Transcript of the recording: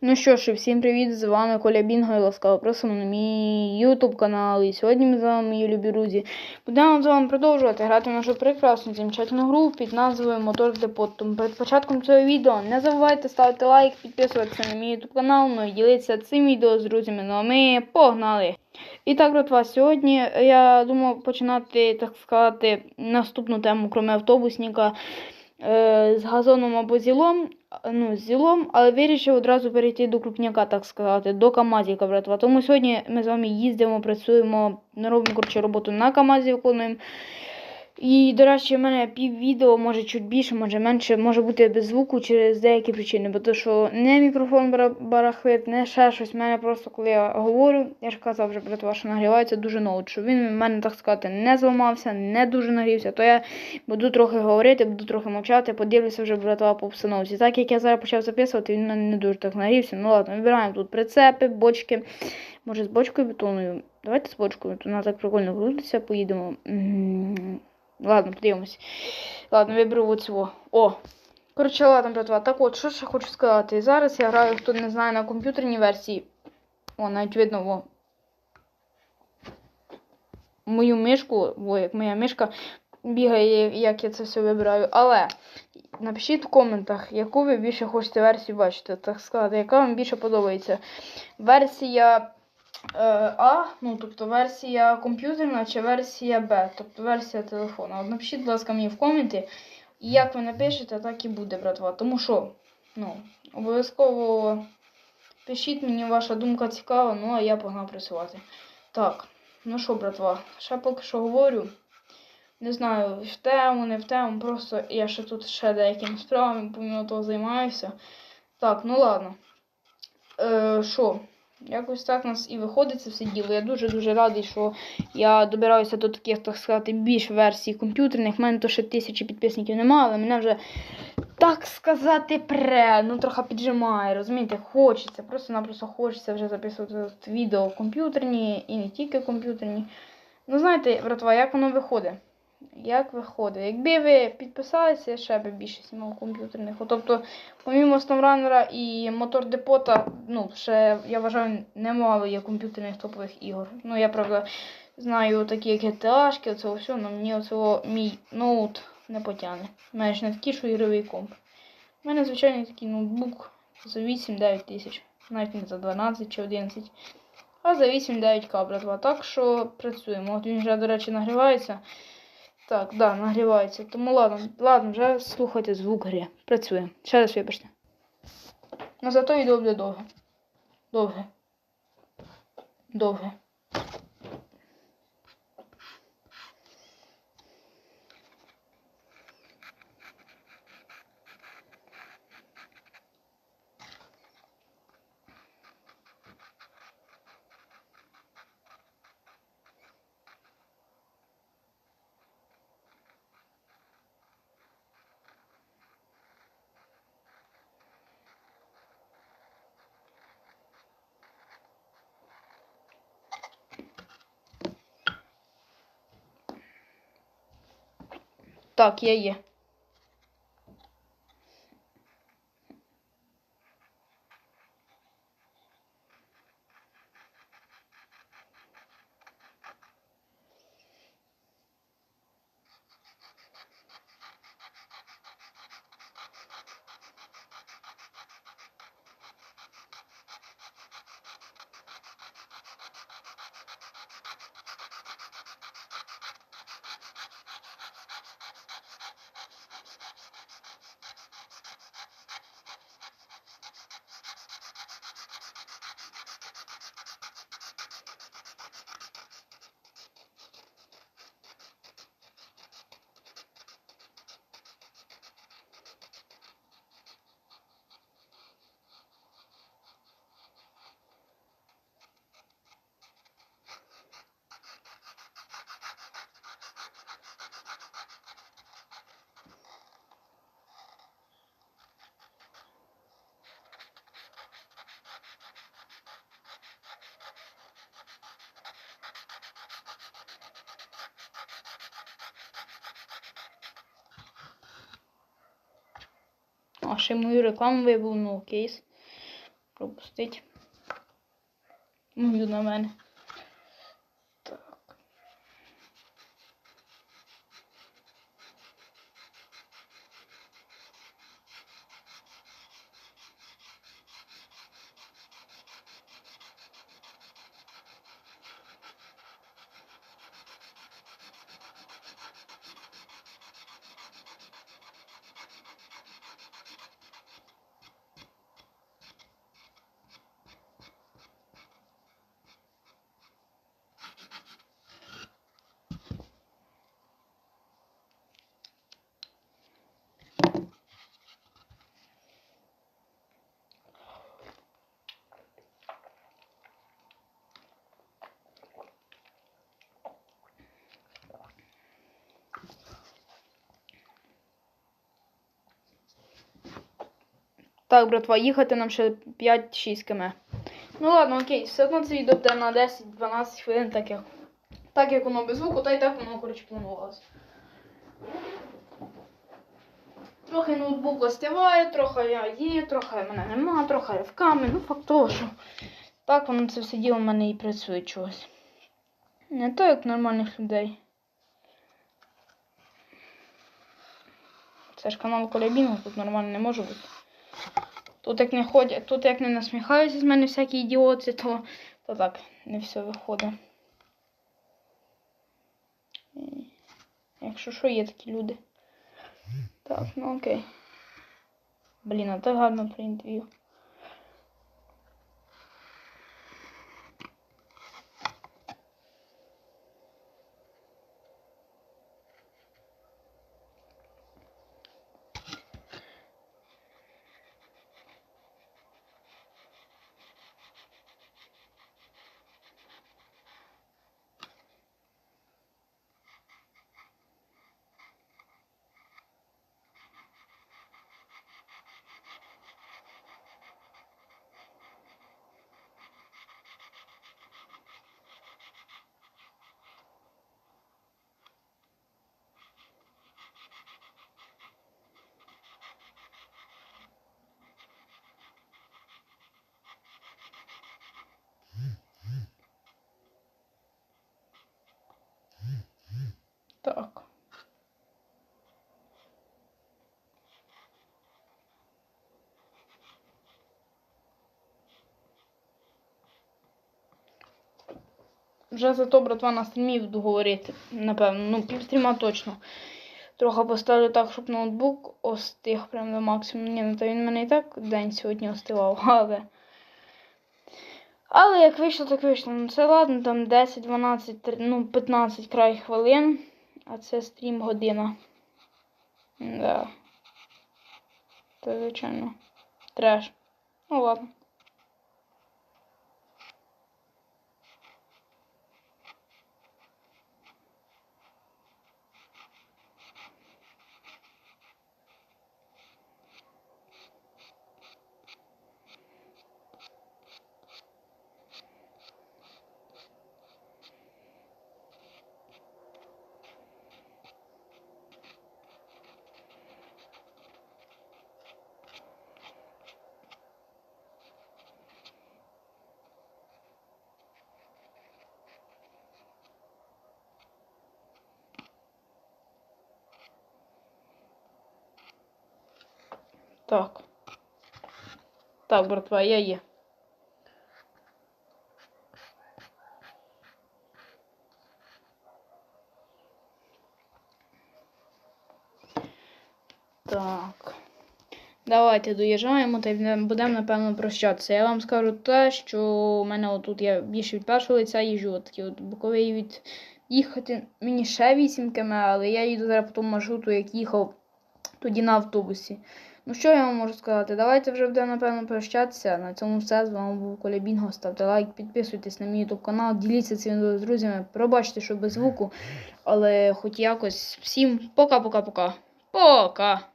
Ну що ж, всім привіт! З вами Коля Бінго і ласкаво просимо на мій YouTube канал. І сьогодні ми з вами, мої любі друзі, будемо з вами продовжувати грати в нашу прекрасну замечательну гру під назвою Мотор Депот. Тому перед початком цього відео не забувайте ставити лайк, підписуватися на мій YouTube канал, ну і ділитися цим відео з друзями. Ну а ми погнали! І так, братва, сьогодні я думав починати, так сказати, наступну тему, крім автобусника, е, з газоном або зілом, ну, з зілом, але вирішив одразу перейти до крупняка, так сказати, до Камазіка, братва. Тому сьогодні ми з вами їздимо, працюємо, робимо коротше, роботу на Камазі виконуємо. І, до речі, в мене пів відео, може чуть більше, може менше, може бути без звуку через деякі причини. Бо то, що не мікрофон бара- барахлить, не ще щось. В мене просто, коли я говорю, я ж казав вже братва, що нагрівається дуже ноут, щоб він в мене, так сказати, не зламався, не дуже нагрівся, то я буду трохи говорити, буду трохи мовчати, подивлюся вже братва по обстановці. Так як я зараз почав записувати, він мене не дуже так нагрівся. Ну ладно, вибираємо тут прицепи, бочки. Може з бочкою бетонною. Давайте з бочкою, то вона так прикольно крутиться, поїдемо. Ладно, подивимось. Ладно, виберу оцього. О! Коротше, ладно, братва. Так от, що ще хочу сказати. Зараз я граю, хто не знає, на комп'ютерній версії. О, навіть видно, во. Мою мишку, во, як моя мишка бігає, як я це все вибираю. Але напишіть в коментах, яку ви більше хочете версію бачити, так сказати, яка вам більше подобається. Версія А, ну тобто версія комп'ютерна чи версія Б, тобто версія телефона. От напишіть, будь ласка, мені в коменті. Як ви напишете, так і буде, братва. Тому що, ну, обов'язково пишіть мені, ваша думка цікава, ну а я погнав працювати. Так, ну що, братва, ще поки що говорю. Не знаю, в тему, не в тему, просто я ще тут ще деякими справами, помимо того займаюся. Так, ну ладно. Е, Що? Якось так у нас і виходить це все діло. Я дуже-дуже радий, що я добираюся до таких, так сказати, більш версій комп'ютерних. У мене то ще тисячі підписників немає, але мене вже, так сказати, пре, ну трохи піджимає, розумієте, хочеться, просто-напросто хочеться вже записувати відео комп'ютерні і не тільки комп'ютерні. Ну, знаєте, братва, як воно виходить? Як виходить? Якби ви підписалися, я ще би більше знімав комп'ютерних. Тобто, помімо SnowRunner і мотор депота, ну, ще я вважаю, немало є комп'ютерних топових ігор. Ну, я правда знаю такі, як GTA, оце все, але мені оцього мій ноут не потягне. У мене ж не такий, що ігровий комп. У мене звичайний такий ноутбук за 8-9 тисяч. Навіть не за 12 чи 11. А за 8-9 к, братва. Так що працюємо. От він вже, до речі, нагрівається. Так, да, нагрівається. Тому ладно, ладно, вже слухайте звук грі. Працює. Ще раз вибачте. Ну зато відео буде довге. Довге. Довге. Так, я А ще мою рекламу вибив, ну кейс. пропустить. Мою на мене. Так, братва, їхати нам ще 5-6 км. Ну ладно, окей, все одно це відео буде на 10-12 хвилин, так як, так як воно без звуку, та й так воно, коротше, планувалося. Трохи ноутбук остиває, трохи я є, трохи мене нема, трохи ривками, ну факт того, що так воно це все діло в мене і працює чогось. Не то, як нормальних людей. Це ж канал Колябіна, тут нормально не може бути. Тут як не ходять, тут як не насміхаються з мене всякі ідіоти, то, то так, не все виходить. Якщо що, є такі люди. Так, ну окей. Блін, а так гарно про інтерв'ю. Так. Вже зато, братва, на стрімі буду говорити, напевно, ну, півстріма точно. Трохи поставлю так, щоб ноутбук остиг прям до максимуму. Ні, ну то він мене і так день сьогодні остивав, але. Але як вийшло, так вийшло. Ну це ладно, там 10, 12, тр- ну 15 край хвилин, а це стрім година. Да. Це, звичайно. Треш. Ну ладно. Так. Так, братва, я є. Так. Давайте доїжджаємо та будемо, напевно, прощатися. Я вам скажу те, що у мене отут я більше від першого лиця їжджу, от такі от боковий від їхати. Мені ще 8 км, але я їду зараз по тому маршруту, як їхав тоді на автобусі. Ну що я вам можу сказати? Давайте вже будемо, напевно, прощатися. На цьому все. З вами був Коля Бінго. Ставте лайк, підписуйтесь на мій YouTube канал, діліться цим відео з друзями. Пробачте, що без звуку, але хоч якось всім пока-пока-пока. Пока!